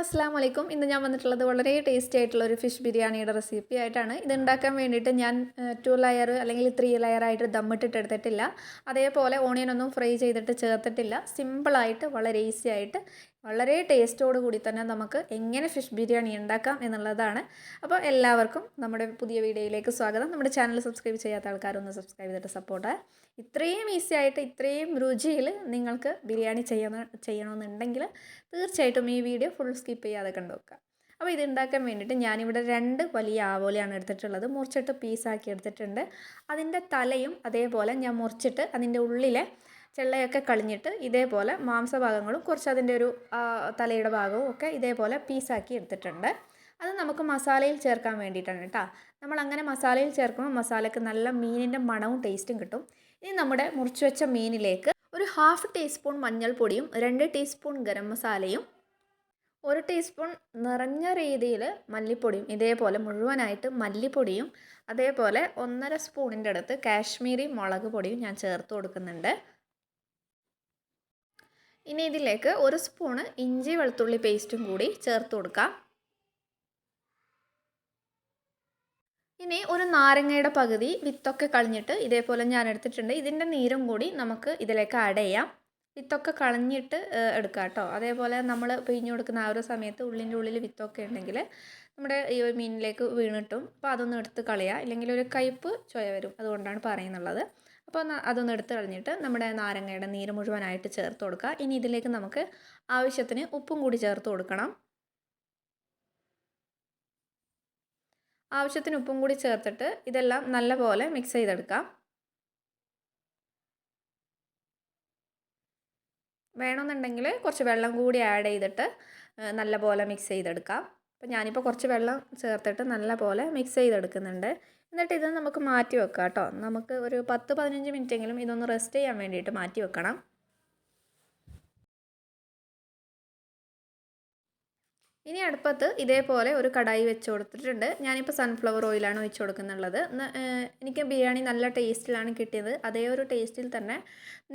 അസ്സാം വലൈക്കും ഇന്ന് ഞാൻ വന്നിട്ടുള്ളത് വളരെ ടേസ്റ്റി ആയിട്ടുള്ള ഒരു ഫിഷ് ബിരിയാണിയുടെ റെസിപ്പി ആയിട്ടാണ്. ഇത് ഉണ്ടാക്കാൻ വേണ്ടിയിട്ട് ഞാൻ ടു ലെയർ അല്ലെങ്കിൽ ത്രീ ലെയർ ആയിട്ട് ദമ്മിട്ടിട്ട് എടുത്തിട്ടില്ല. അതേപോലെ ഓണിയൻ ഒന്നും ഫ്രൈ ചെയ്തിട്ട് ചേർത്തിട്ടില്ല. സിമ്പിളായിട്ട് വളരെ ഈസി ആയിട്ട് വളരെ ടേസ്റ്റോട് കൂടി തന്നെ നമുക്ക് എങ്ങനെ ഫിഷ് ബിരിയാണി ഉണ്ടാക്കാം എന്നുള്ളതാണ്. അപ്പോൾ എല്ലാവർക്കും നമ്മുടെ പുതിയ വീഡിയോയിലേക്ക് സ്വാഗതം. നമ്മുടെ ചാനൽ സബ്സ്ക്രൈബ് ചെയ്യാത്ത ആൾക്കാരൊന്ന് സബ്സ്ക്രൈബ് ചെയ്തിട്ട് സപ്പോർട്ട് ഇത്രയും ഈസി ആയിട്ട് ഇത്രയും രുചിയിൽ നിങ്ങൾക്ക് ബിരിയാണി ചെയ്യണ ചെയ്യണമെന്നുണ്ടെങ്കിൽ തീർച്ചയായിട്ടും ഈ വീഡിയോ ഫുൾ സ്കിപ്പ് ചെയ്യാതെ കണ്ടു വെക്കുക അപ്പോൾ ഇത് ഉണ്ടാക്കാൻ വേണ്ടിയിട്ട് ഞാനിവിടെ രണ്ട് വലിയ ആവോലയാണ് എടുത്തിട്ടുള്ളത്. മുറിച്ചിട്ട് പീസാക്കി എടുത്തിട്ടുണ്ട്. അതിന്റെ തലയും അതേപോലെ ഞാൻ മുറിച്ചിട്ട് അതിന്റെ ഉള്ളിലെ ചെള്ളയൊക്കെ കളഞ്ഞിട്ട് ഇതേപോലെ മാംസഭാഗങ്ങളും കുറച്ച് അതിന്റെ ഒരു തലയുടെ ഭാഗവും ഒക്കെ ഇതേപോലെ പീസാക്കി എടുത്തിട്ടുണ്ട്. അത് നമുക്ക് മസാലയിൽ ചേർക്കാൻ വേണ്ടിയിട്ടാണ് കേട്ടോ. നമ്മൾ അങ്ങനെ മസാലയിൽ ചേർക്കുമ്പോൾ മസാലയ്ക്ക് നല്ല മീനിന്റെ മണവും ടേസ്റ്റും കിട്ടും. ഇനി നമ്മുടെ മുറിച്ചു വെച്ച മീനിലേക്ക് ഒരു ഹാഫ് ടീസ്പൂൺ മഞ്ഞൾപ്പൊടിയും രണ്ട് ടീസ്പൂൺ ഗരം മസാലയും ഒരു ടീസ്പൂൺ നിറഞ്ഞ രീതിയിൽ മല്ലിപ്പൊടിയും ഇതേപോലെ മുഴുവനായിട്ട് മല്ലിപ്പൊടിയും അതേപോലെ ഒന്നര സ്പൂണിന്റെ അടുത്ത് കാശ്മീരി മുളക് പൊടിയും ഞാൻ ചേർത്ത് കൊടുക്കുന്നുണ്ട്. ഇനി ഇതിലേക്ക് ഒരു സ്പൂണ് ഇഞ്ചി വെളുത്തുള്ളി പേസ്റ്റും കൂടി ചേർത്ത് കൊടുക്കാം. ഇനി ഒരു നാരങ്ങയുടെ പകുതി വിത്തൊക്കെ കളഞ്ഞിട്ട് ഇതേപോലെ ഞാൻ എടുത്തിട്ടുണ്ട്. ഇതിന്റെ നീരും കൂടി നമുക്ക് ഇതിലേക്ക് ആഡ് ചെയ്യാം. വിത്തൊക്കെ കളഞ്ഞിട്ട് എടുക്കാം കേട്ടോ. അതേപോലെ നമ്മൾ പിഴിഞ്ഞു കൊടുക്കുന്ന ആ ഒരു സമയത്ത് ഉള്ളിന്റെ ഉള്ളിൽ വിത്തൊക്കെ ഉണ്ടെങ്കിൽ നമ്മുടെ ഈ മീനിലേക്ക് വീണിട്ടും അപ്പോൾ അതൊന്ന് എടുത്ത് കളയുക ഇല്ലെങ്കിൽ ഒരു കയ്പ്പ് ചൊയ വരും. അതുകൊണ്ടാണ് പറയുന്നുള്ളത്. അപ്പോൾ അതൊന്ന് എടുത്ത് കളഞ്ഞിട്ട് നമ്മുടെ നാരങ്ങയുടെ നീര് മുഴുവനായിട്ട് ചേർത്ത് കൊടുക്കുക. ഇനി ഇതിലേക്ക് നമുക്ക് ആവശ്യത്തിന് ഉപ്പും കൂടി ചേർത്ത് കൊടുക്കണം. ആവശ്യത്തിന് ഉപ്പും കൂടി ചേർത്തിട്ട് ഇതെല്ലാം നല്ലപോലെ മിക്സ് ചെയ്തെടുക്കാം. വേണമെന്നുണ്ടെങ്കിൽ കുറച്ച് വെള്ളം കൂടി ആഡ് ചെയ്തിട്ട് നല്ലപോലെ മിക്സ് ചെയ്തെടുക്കാം. അപ്പോൾ ഞാനിപ്പോൾ കുറച്ച് വെള്ളം ചേർത്തിട്ട് നല്ല പോലെ മിക്സ് ചെയ്തെടുക്കുന്നുണ്ട്. എന്നിട്ട് ഇത് നമുക്ക് മാറ്റി വെക്കാം കേട്ടോ. നമുക്ക് ഒരു പത്ത് പതിനഞ്ച് മിനിറ്റെങ്കിലും ഇതൊന്ന് റെസ്റ്റ് ചെയ്യാൻ വേണ്ടിയിട്ട് മാറ്റി വെക്കണം. ഇനി അടുപ്പത്ത് ഇതേപോലെ ഒരു കടായി വെച്ച് കൊടുത്തിട്ടുണ്ട്. ഞാനിപ്പോൾ സൺഫ്ലവർ ഓയിലാണ് ഒഴിച്ച് കൊടുക്കുന്നുള്ളത്. എനിക്ക് ബിരിയാണി നല്ല ടേസ്റ്റിലാണ് കിട്ടിയത്. അതേ ഒരു ടേസ്റ്റിൽ തന്നെ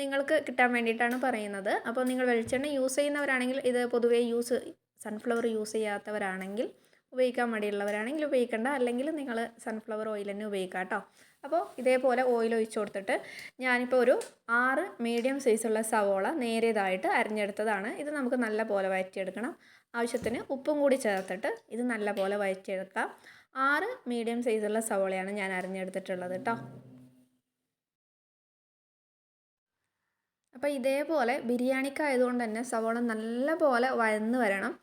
നിങ്ങൾക്ക് കിട്ടാൻ വേണ്ടിയിട്ടാണ് പറയുന്നത്. അപ്പോൾ നിങ്ങൾ വെളിച്ചെണ്ണ യൂസ് ചെയ്യുന്നവരാണെങ്കിൽ ഇത് പൊതുവേ യൂസ് സൺഫ്ലവർ യൂസ് ചെയ്യാത്തവരാണെങ്കിൽ ഉപയോഗിക്കാൻ മടിയുള്ളവരാണെങ്കിൽ ഉപയോഗിക്കേണ്ട. അല്ലെങ്കിൽ നിങ്ങൾ സൺഫ്ലവർ ഓയിൽ തന്നെ ഉപയോഗിക്കുക കേട്ടോ. അപ്പോൾ ഇതേപോലെ ഓയിൽ ഒഴിച്ചു കൊടുത്തിട്ട് ഞാനിപ്പോൾ ഒരു ആറ് മീഡിയം സൈസുള്ള സവോള നേരിയതായിട്ട് അരിഞ്ഞെടുത്തതാണ്. ഇത് നമുക്ക് നല്ല പോലെ വഴറ്റിയെടുക്കണം ആവശ്യത്തിന് ഉപ്പും കൂടി ചേർത്തിട്ട് ഇത് നല്ല പോലെ വഴറ്റിയെടുക്കാം ആറ് മീഡിയം സൈസുള്ള സവോളയാണ് ഞാൻ അരിഞ്ഞെടുത്തിട്ടുള്ളത് കേട്ടോ. അപ്പോൾ ഇതേപോലെ ബിരിയാണിക്കായതുകൊണ്ട് തന്നെ സവോള നല്ല പോലെ വഴന്ന് വരണം.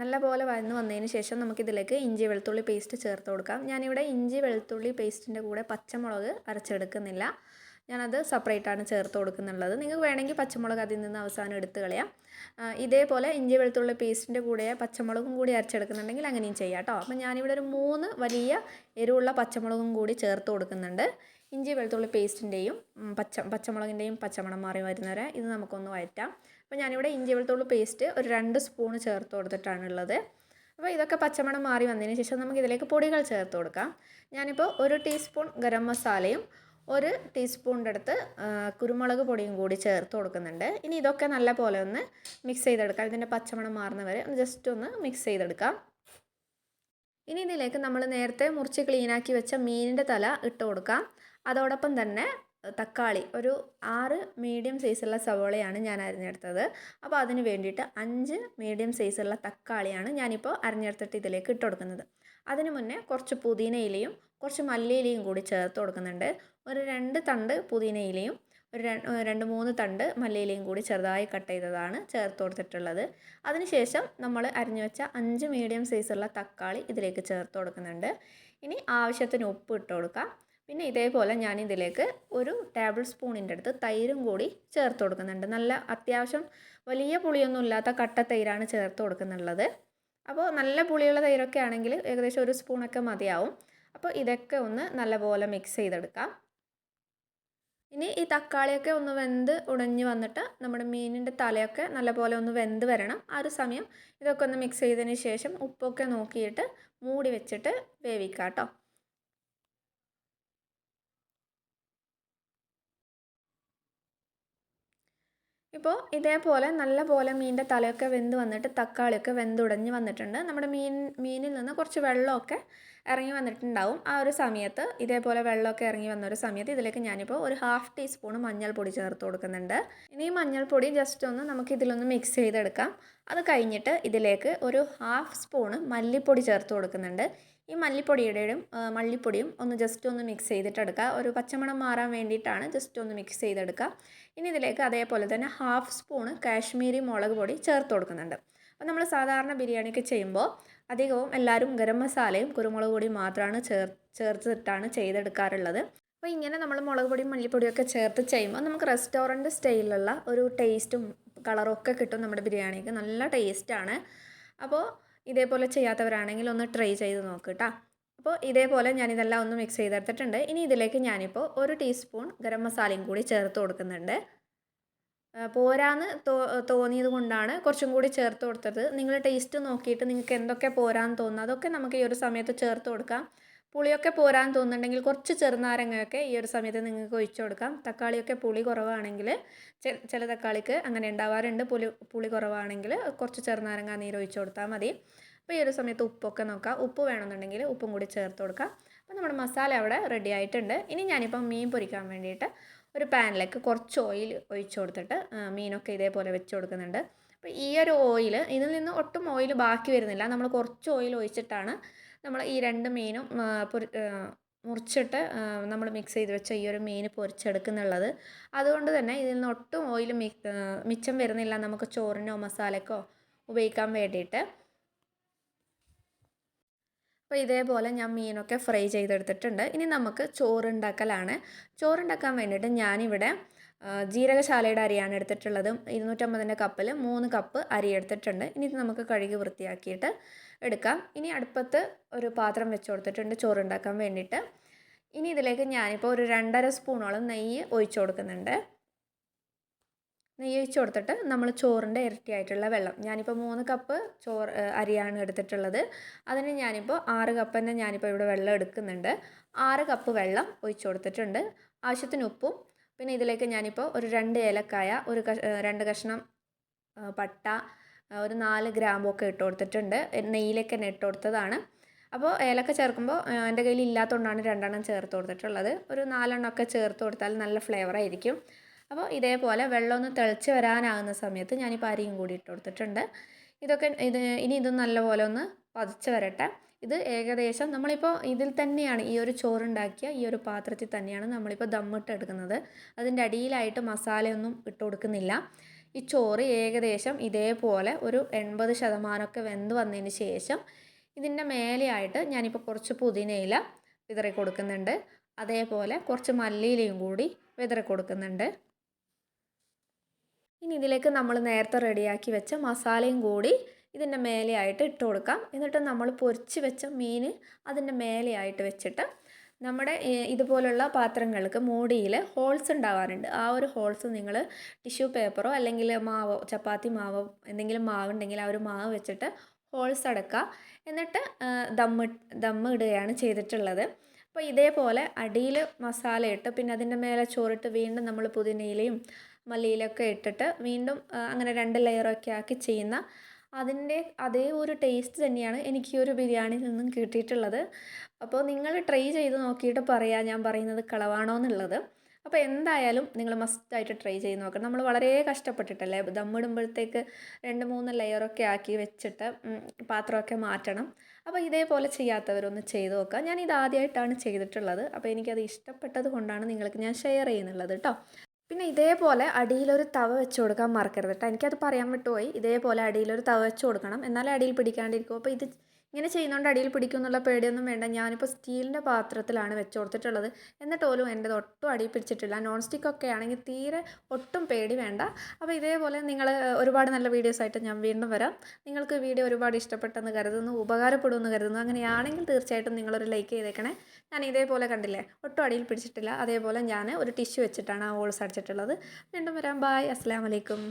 നല്ല പോലെ വഴന്ന് വന്നതിന് ശേഷം നമുക്കിതിലേക്ക് ഇഞ്ചി വെളുത്തുള്ളി പേസ്റ്റ് ചേർത്ത് കൊടുക്കാം. ഞാനിവിടെ ഇഞ്ചി വെളുത്തുള്ളി പേസ്റ്റിന്റെ കൂടെ പച്ചമുളക് അരച്ചെടുക്കുന്നില്ല. ഞാനത് സെപ്പറേറ്റാണ് ചേർത്ത് കൊടുക്കുന്നുള്ളത്. നിങ്ങൾക്ക് വേണമെങ്കിൽ പച്ചമുളക് അതിൽ നിന്ന് അവസാനം എടുത്ത് കളയാം. ഇതേപോലെ ഇഞ്ചി വെളുത്തുള്ള പേസ്റ്റിന്റെ കൂടെ പച്ചമുളകും കൂടി അരച്ചെടുക്കുന്നുണ്ടെങ്കിൽ അങ്ങനെയും ചെയ്യാം കേട്ടോ. അപ്പം ഞാനിവിടെ ഒരു മൂന്ന് വലിയ എരിവുള്ള പച്ചമുളകും കൂടി ചേർത്ത് കൊടുക്കുന്നുണ്ട്. ഇഞ്ചി വെളുത്തുള്ളി പേസ്റ്റിന്റെയും പച്ച പച്ചമുളകിന്റെയും പച്ചമണം മാറി വരുന്നവരെ ഇത് നമുക്കൊന്ന് വഴറ്റാം. അപ്പോൾ ഞാനിവിടെ ഇഞ്ചി വെളുത്തുള്ളി പേസ്റ്റ് ഒരു രണ്ട് സ്പൂണ് ചേർത്ത് കൊടുത്തിട്ടാണുള്ളത്. അപ്പോൾ ഇതൊക്കെ പച്ചമണം മാറി വന്നതിന് ശേഷം നമുക്ക് ഇതിലേക്ക് പൊടികൾ ചേർത്ത് കൊടുക്കാം. ഞാനിപ്പോൾ ഒരു ടീസ്പൂൺ ഗരം മസാലയും ഒരു ടീസ്പൂണിന്റെ അടുത്ത് കുരുമുളക് പൊടിയും കൂടി ചേർത്ത് കൊടുക്കുന്നുണ്ട്. ഇനി ഇതൊക്കെ നല്ല പോലെ ഒന്ന് മിക്സ് ചെയ്തെടുക്കാം. ഇതിന്റെ പച്ചമണം മാറുന്നവരെ ഒന്ന് ജസ്റ്റ് ഒന്ന് മിക്സ് ചെയ്തെടുക്കാം. ഇനി ഇതിലേക്ക് നമ്മൾ നേരത്തെ മുറിച്ച് ക്ലീനാക്കി വെച്ച മീനിന്റെ തല ഇട്ട് കൊടുക്കാം. അതോടൊപ്പം തന്നെ തക്കാളി ഒരു ആറ് മീഡിയം സൈസുള്ള സവോളയാണ് ഞാൻ അരിഞ്ഞെടുത്തത്. അപ്പോൾ അതിന് വേണ്ടിയിട്ട് അഞ്ച് മീഡിയം സൈസുള്ള തക്കാളിയാണ് ഞാനിപ്പോൾ അരിഞ്ഞെടുത്തിട്ട് ഇതിലേക്ക് ഇട്ട് കൊടുക്കുന്നത്. അതിന് മുന്നേ കുറച്ച് പുതിന ഇലയും കുറച്ച് മല്ലിയിലയും കൂടി ചേർത്ത് കൊടുക്കുന്നുണ്ട്. ഒരു രണ്ട് തണ്ട് പുതിനയിലയും ഒരു രണ്ട് മൂന്ന് തണ്ട് മല്ലിയിലയും കൂടി ചെറുതായി കട്ട് ചെയ്തതാണ് ചേർത്ത് കൊടുത്തിട്ടുള്ളത്. അതിനുശേഷം നമ്മൾ അരിഞ്ഞു വെച്ച അഞ്ച് മീഡിയം സൈസുള്ള തക്കാളി ഇതിലേക്ക് ചേർത്ത് കൊടുക്കുന്നുണ്ട്. ഇനി ആവശ്യത്തിന് ഉപ്പ് ഇട്ട് കൊടുക്കാം. പിന്നെ ഇതേപോലെ ഞാൻ ഇതിലേക്ക് ഒരു ടേബിൾ സ്പൂണിന്റെ അടുത്ത് തൈരും കൂടി ചേർത്ത് കൊടുക്കുന്നുണ്ട്. നല്ല അത്യാവശ്യം വലിയ പുളിയൊന്നും ഇല്ലാത്ത കട്ട തൈരാണ് ചേർത്ത് കൊടുക്കുന്നുള്ളത്. അപ്പോൾ നല്ല പുളിയുള്ള തൈരൊക്കെ ആണെങ്കിൽ ഏകദേശം ഒരു സ്പൂണൊക്കെ മതിയാവും. അപ്പോൾ ഇതൊക്കെ ഒന്ന് നല്ലപോലെ മിക്സ് ചെയ്തെടുക്കാം. ഇനി ഈ തക്കാളിയൊക്കെ ഒന്ന് വെന്ത് ഉടഞ്ഞ് വന്നിട്ട് നമ്മുടെ മീനിന്റെ തലയൊക്കെ നല്ലപോലെ ഒന്ന് വെന്ത് വരണം. ആ ഒരു സമയം ഇതൊക്കെ ഒന്ന് മിക്സ് ചെയ്തതിന് ശേഷം ഉപ്പൊക്കെ നോക്കിയിട്ട് മൂടി വെച്ചിട്ട് വേവിക്കാം കേട്ടോ. ഇപ്പോൾ ഇതേപോലെ നല്ലപോലെ മീനിന്റെ തലയൊക്കെ വെന്ത് വന്നിട്ട് തക്കാളിയൊക്കെ വെന്തുടഞ്ഞ് വന്നിട്ടുണ്ട്. നമ്മുടെ മീൻ മീനിൽ നിന്ന് കുറച്ച് വെള്ളമൊക്കെ ഇറങ്ങി വന്നിട്ടുണ്ടാവും. ആ ഒരു സമയത്ത് ഇതേപോലെ വെള്ളമൊക്കെ ഇറങ്ങി വന്ന ഒരു സമയത്ത് ഇതിലേക്ക് ഞാനിപ്പോൾ ഒരു ഹാഫ് ടീസ്പൂൺ മഞ്ഞൾപ്പൊടി ചേർത്ത് കൊടുക്കുന്നുണ്ട്. ഇനി ഈ മഞ്ഞൾപ്പൊടി ജസ്റ്റ് ഒന്ന് നമുക്ക് ഇതിലൊന്ന് മിക്സ് ചെയ്തെടുക്കാം. അത് കഴിഞ്ഞിട്ട് ഇതിലേക്ക് ഒരു ഹാഫ് സ്പൂണ് മല്ലിപ്പൊടി ചേർത്ത് കൊടുക്കുന്നുണ്ട്. ഈ മല്ലിപ്പൊടിയുടെയും മല്ലിപ്പൊടിയും ഒന്ന് ജസ്റ്റ് ഒന്ന് മിക്സ് ചെയ്തിട്ടെടുക്കുക. ഒരു പച്ചമണം മാറാൻ വേണ്ടിയിട്ടാണ് ജസ്റ്റ് ഒന്ന് മിക്സ് ചെയ്തെടുക്കുക. ഇനി ഇതിലേക്ക് അതേപോലെ തന്നെ ഹാഫ് സ്പൂണ് കാശ്മീരി മുളക് പൊടി ചേർത്ത് കൊടുക്കുന്നുണ്ട്. അപ്പോൾ നമ്മൾ സാധാരണ ബിരിയാണിയൊക്കെ ചെയ്യുമ്പോൾ അധികവും എല്ലാവരും ഗരം മസാലയും കുരുമുളക് പൊടിയും മാത്രമാണ് ചേർ ചേർത്തിട്ടാണ് ചെയ്തെടുക്കാറുള്ളത്. അപ്പോൾ ഇങ്ങനെ നമ്മൾ മുളക് പൊടിയും മല്ലിപ്പൊടിയും ഒക്കെ ചേർത്ത് ചെയ്യുമ്പോൾ നമുക്ക് റെസ്റ്റോറന്റ് സ്റ്റൈലിലുള്ള ഒരു ടേസ്റ്റും കളറും ഒക്കെ കിട്ടും നമ്മുടെ ബിരിയാണിക്ക്. നല്ല ടേസ്റ്റാണ്. അപ്പോൾ ഇതേപോലെ ചെയ്യാത്തവരാണെങ്കിൽ ഒന്ന് ട്രൈ ചെയ്ത് നോക്ക് കേട്ടോ അപ്പോൾ ഇതേപോലെ ഞാനിതെല്ലാം ഒന്ന് മിക്സ് ചെയ്തെടുത്തിട്ടുണ്ട്. ഇനി ഇതിലേക്ക് ഞാനിപ്പോൾ ഒരു ടീസ്പൂൺ ഗരം മസാലയും കൂടി ചേർത്ത് കൊടുക്കുന്നുണ്ട്. പോരാന്ന് തോ തോന്നിയത് കൊണ്ടാണ് കുറച്ചും കൂടി ചേർത്ത് കൊടുത്തത്. നിങ്ങൾ ടേസ്റ്റ് നോക്കിയിട്ട് നിങ്ങൾക്ക് എന്തൊക്കെ പോരാന്ന് തോന്നുന്നു അതൊക്കെ നമുക്ക് ഈ ഒരു സമയത്ത് ചേർത്ത് കൊടുക്കാം. പുളിയൊക്കെ പോരാന്ന് തോന്നുന്നുണ്ടെങ്കിൽ കുറച്ച് ചെറുനാരങ്ങയൊക്കെ ഈ ഒരു സമയത്ത് നിങ്ങൾക്ക് ഒഴിച്ചു കൊടുക്കാം. തക്കാളിയൊക്കെ പുളി കുറവാണെങ്കിൽ ചില തക്കാളിക്ക് അങ്ങനെ ഉണ്ടാവാറുണ്ട്. പുളി പുളി കുറവാണെങ്കിൽ കുറച്ച് ചെറുനാരങ്ങ നീര് ഒഴിച്ചു കൊടുത്താൽ മതി. അപ്പോൾ ഈ ഒരു സമയത്ത് ഉപ്പൊക്കെ നോക്കാം. ഉപ്പ് വേണമെന്നുണ്ടെങ്കിൽ ഉപ്പും കൂടി ചേർത്ത് കൊടുക്കാം. അപ്പോൾ നമ്മുടെ മസാല അവിടെ റെഡി ആയിട്ടുണ്ട്. ഇനി ഞാനിപ്പം മീൻ പൊരിക്കാൻ വേണ്ടിയിട്ട് ഒരു പാനിലേക്ക് കുറച്ച് ഓയിൽ ഒഴിച്ചു കൊടുത്തിട്ട് മീനൊക്കെ ഇതേപോലെ വെച്ച് കൊടുക്കുന്നുണ്ട്. അപ്പോൾ ഈ ഒരു ഓയിൽ ഇതിൽ നിന്ന് ഒട്ടും ഓയിൽ ബാക്കി വരുന്നില്ല. നമ്മൾ കുറച്ച് ഓയിൽ ഒഴിച്ചിട്ടാണ് നമ്മൾ ഈ രണ്ട് മീനും മുറിച്ചിട്ട് നമ്മൾ മിക്സ് ചെയ്ത് വെച്ച ഈ ഒരു മീൻ പൊരിച്ചെടുക്കുന്നുള്ളത്. അതുകൊണ്ട് തന്നെ ഇതിൽ നിന്ന് ഒട്ടും ഓയിൽ മിച്ചം വരുന്നില്ല. നമുക്ക് ചോറിനോ മസാലക്കോ ഉപയോഗിക്കാൻ വേണ്ടിയിട്ട്. അപ്പോൾ ഇതേപോലെ ഞാൻ മീനൊക്കെ ഫ്രൈ ചെയ്തെടുത്തിട്ടുണ്ട്. ഇനി നമുക്ക് ചോറുണ്ടാക്കലാണ്. ചോറുണ്ടാക്കാൻ വേണ്ടിയിട്ട് ഞാനിവിടെ ജീരകശാലയുടെ അരിയാണ് എടുത്തിട്ടുള്ളത്. ഇരുന്നൂറ്റമ്പതിന്റെ കപ്പിൽ മൂന്ന് കപ്പ് അരി എടുത്തിട്ടുണ്ട്. ഇനി ഇത് നമുക്ക് കഴുകി വൃത്തിയാക്കിയിട്ട് എടുക്കാം. ഇനി അടുപ്പത്ത് ഒരു പാത്രം വെച്ച് കൊടുത്തിട്ടുണ്ട് ചോറുണ്ടാക്കാൻ വേണ്ടിയിട്ട്. ഇനി ഇതിലേക്ക് ഞാനിപ്പോൾ ഒരു രണ്ടര സ്പൂണോളം നെയ്യ് ഒഴിച്ചു കൊടുക്കുന്നുണ്ട്. നെയ്യ് ഒഴിച്ച് കൊടുത്തിട്ട് നമ്മൾ ചോറിന്റെ ഇരട്ടിയായിട്ടുള്ള വെള്ളം. ഞാനിപ്പോൾ മൂന്ന് കപ്പ് ചോറ് അരിയാണ് എടുത്തിട്ടുള്ളത്. അതിന് ഞാനിപ്പോൾ ആറ് കപ്പ് തന്നെ ഞാനിപ്പോൾ ഇവിടെ വെള്ളം എടുക്കുന്നുണ്ട്. ആറ് കപ്പ് വെള്ളം ഒഴിച്ച് കൊടുത്തിട്ടുണ്ട്. ആവശ്യത്തിന് ഉപ്പും പിന്നെ ഇതിലേക്ക് ഞാനിപ്പോൾ ഒരു രണ്ട് ഏലക്കായ ഒരു രണ്ട് കഷ്ണം പട്ട ഒരു നാല് ഗ്രാമ്പൊക്കെ ഇട്ട് കൊടുത്തിട്ടുണ്ട്. നെയ്യിലേക്ക് തന്നെ ഇട്ട് കൊടുത്തതാണ്. അപ്പോൾ ഏലക്ക ചേർക്കുമ്പോൾ എന്റെ കയ്യിൽ ഇല്ലാത്തതുകൊണ്ടാണ് രണ്ടെണ്ണം ചേർത്ത് കൊടുത്തിട്ടുള്ളത്. ഒരു നാലെണ്ണമൊക്കെ ചേർത്ത് കൊടുത്താൽ നല്ല ഫ്ലേവർ ആയിരിക്കും അപ്പോൾ ഇതേപോലെ വെള്ളം ഒന്ന് തിളച്ച് വരാനാകുന്ന സമയത്ത് ഞാനിപ്പോൾ അരിയും കൂടി ഇട്ട് കൊടുത്തിട്ടുണ്ട്. ഇതൊക്കെ ഇത് ഇനി ഇത് നല്ലപോലെ ഒന്ന് പതിച്ച് വരട്ടെ. ഇത് ഏകദേശം നമ്മളിപ്പോൾ ഇതിൽ തന്നെയാണ് ഈ ഒരു ചോറുണ്ടാക്കിയ ഈ ഒരു പാത്രത്തിൽ തന്നെയാണ് നമ്മളിപ്പോൾ ദമ്മിട്ട് എടുക്കുന്നത്. അതിന്റെ അടിയിലായിട്ട് മസാലയൊന്നും ഇട്ട് കൊടുക്കുന്നില്ല. ഈ ചോറ് ഏകദേശം ഇതേപോലെ ഒരു എൺപത് ശതമാനമൊക്കെ വെന്ത് വന്നതിന് ശേഷം ഇതിന്റെ മേലെയായിട്ട് ഞാനിപ്പോൾ കുറച്ച് പുതിനയില വിതറി കൊടുക്കുന്നുണ്ട്. അതേപോലെ കുറച്ച് മല്ലിയിലയും കൂടി വിതറി കൊടുക്കുന്നുണ്ട്. ഇനി ഇതിലേക്ക് നമ്മൾ നേരത്തെ റെഡിയാക്കി വെച്ച മസാലയും കൂടി ഇതിന്റെ മേലെയായിട്ട് ഇട്ട് കൊടുക്കാം. എന്നിട്ട് നമ്മൾ പൊരിച്ച് വെച്ച മീൻ അതിന്റെ മേലെയായിട്ട് വെച്ചിട്ട് നമ്മുടെ ഇതുപോലുള്ള പാത്രങ്ങൾക്ക് മൂടിയിൽ ഹോൾസ് ഉണ്ടാവാറുണ്ട്. ആ ഒരു ഹോൾസ് നിങ്ങൾ ടിഷ്യൂ പേപ്പറോ അല്ലെങ്കിൽ മാവോ ചപ്പാത്തി മാവോ എന്തെങ്കിലും മാവുണ്ടെങ്കിൽ ആ ഒരു മാവ് വെച്ചിട്ട് ഹോൾസ് അടക്കുക. എന്നിട്ട് ദമ്മ് ദമ്മ് ഇടുകയാണ് ചെയ്തിട്ടുള്ളത്. അപ്പോൾ ഇതേപോലെ അടിയിൽ മസാല ഇട്ട് പിന്നെ അതിന്റെ മേലെ ചോറിട്ട് വീണ്ടും നമ്മൾ പുതിനയിലയും മല്ലിയിലൊക്കെ ഇട്ടിട്ട് വീണ്ടും അങ്ങനെ രണ്ട് ലെയറൊക്കെ ആക്കി ചെയ്യുന്ന അതിന്റെ അതേ ഒരു ടേസ്റ്റ് തന്നെയാണ് എനിക്ക് ഈ ഒരു ബിരിയാണിയിൽ നിന്നും കിട്ടിയിട്ടുള്ളത്. അപ്പോൾ നിങ്ങൾ ട്രൈ ചെയ്ത് നോക്കിയിട്ട് പറയാം ഞാൻ പറയുന്നത് കളവാണോ എന്നുള്ളത്. അപ്പോൾ എന്തായാലും നിങ്ങൾ മസ്റ്റായിട്ട് ട്രൈ ചെയ്ത് നോക്കണം. നമ്മൾ വളരെ കഷ്ടപ്പെട്ടിട്ടല്ലേ ദമ്മിടുമ്പോഴത്തേക്ക് രണ്ട് മൂന്ന് ലെയറൊക്കെ ആക്കി വെച്ചിട്ട് പാത്രമൊക്കെ മാറ്റണം. അപ്പോൾ ഇതേപോലെ ചെയ്യാത്തവരൊന്ന് ചെയ്ത് നോക്കുക. ഞാൻ ഇത് ആദ്യമായിട്ടാണ് ചെയ്തിട്ടുള്ളത്. അപ്പോൾ എനിക്കത് ഇഷ്ടപ്പെട്ടത് കൊണ്ടാണ് നിങ്ങൾക്ക് ഞാൻ ഷെയർ ചെയ്യുന്നുള്ളത് കേട്ടോ. പിന്നെ ഇതേപോലെ അടിയിലൊരു തവ വെച്ച് കൊടുക്കാൻ മറക്കരുത് കേട്ടോ എനിക്കത് പറയാൻ വിട്ടുപോയി. ഇതേപോലെ അടിയിലൊരു തവ വെച്ച് കൊടുക്കണം. എന്നാലേ അടിയിൽ പിടിക്കാണ്ടിരിക്കും. അപ്പോൾ ഇത് ഇങ്ങനെ ചെയ്യുന്നതുകൊണ്ട് അടിയിൽ പിടിക്കും എന്നുള്ള പേടിയൊന്നും വേണ്ട. ഞാനിപ്പോൾ സ്റ്റീലിന്റെ പാത്രത്തിലാണ് വെച്ച് കൊടുത്തിട്ടുള്ളത് എന്നിട്ട് പോലും എന്റെ ഒട്ടും അടിയിൽ പിടിച്ചിട്ടില്ല. നോൺ സ്റ്റിക്ക് ഒക്കെ ആണെങ്കിൽ തീരെ ഒട്ടും പേടി വേണ്ട. അപ്പോൾ ഇതേപോലെ നിങ്ങൾ ഒരുപാട് നല്ല വീഡിയോസായിട്ട് ഞാൻ വീണ്ടും വരാം. നിങ്ങൾക്ക് വീഡിയോ ഒരുപാട് ഇഷ്ടപ്പെട്ടെന്ന് കരുതുന്നു ഉപകാരപ്പെടുമെന്ന് കരുതുന്നു. അങ്ങനെയാണെങ്കിൽ തീർച്ചയായിട്ടും നിങ്ങളൊരു ലൈക്ക് ചെയ്തേക്കണേ. ഞാൻ ഇതേപോലെ കണ്ടില്ലേ ഒട്ടും അടിയിൽ പിടിച്ചിട്ടില്ല. അതേപോലെ ഞാൻ ഒരു ടിഷ്യൂ വെച്ചിട്ടാണ് ആ ഹോൾസ് അടിച്ചിട്ടുള്ളത്. വീണ്ടും വരാം. ബായ് അസ്സാം വലൈക്കും